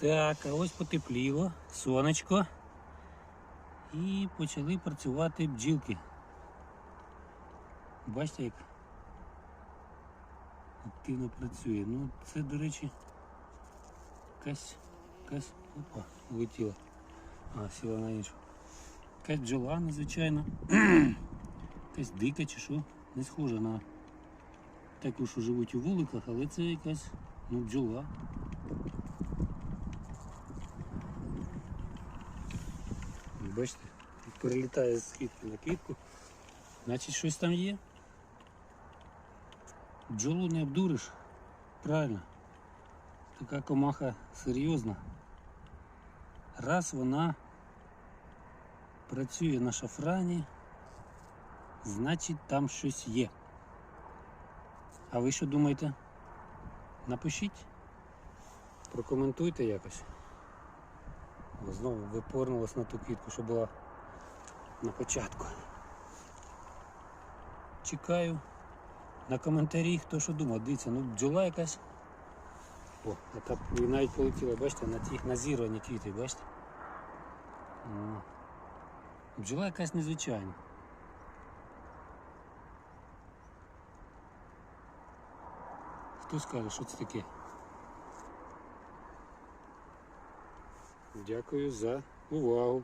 Так, а ось потепліло, сонечко. І почали працювати бджілки. Бачите, як активно працює. Ну, це, до речі, якась, якась, опа, влетіла. А, сіла на іншу. Якась бджола незвичайна. якась дика чи що. Не схожа на таку, що живуть у вуликах, але це якась ну, бджола. Бачите, перелітає з квітки на квітку. Значить щось там є. Бджолу не обдуриш. Правильно. Така комаха серйозна. Раз вона працює на шафрані, значить там щось є. А ви що думаєте? Напишіть, прокоментуйте якось. Знову випорнулась на ту квітку, що була на початку. Чекаю на коментарі, хто що думає. Дивіться, ну бджола якась. О, а так і навіть полетіла, бачите, на ті на зірвані квіти, бачите? О. Бджола якась незвичайна. Хто скаже, що це таке? Дякую за увагу.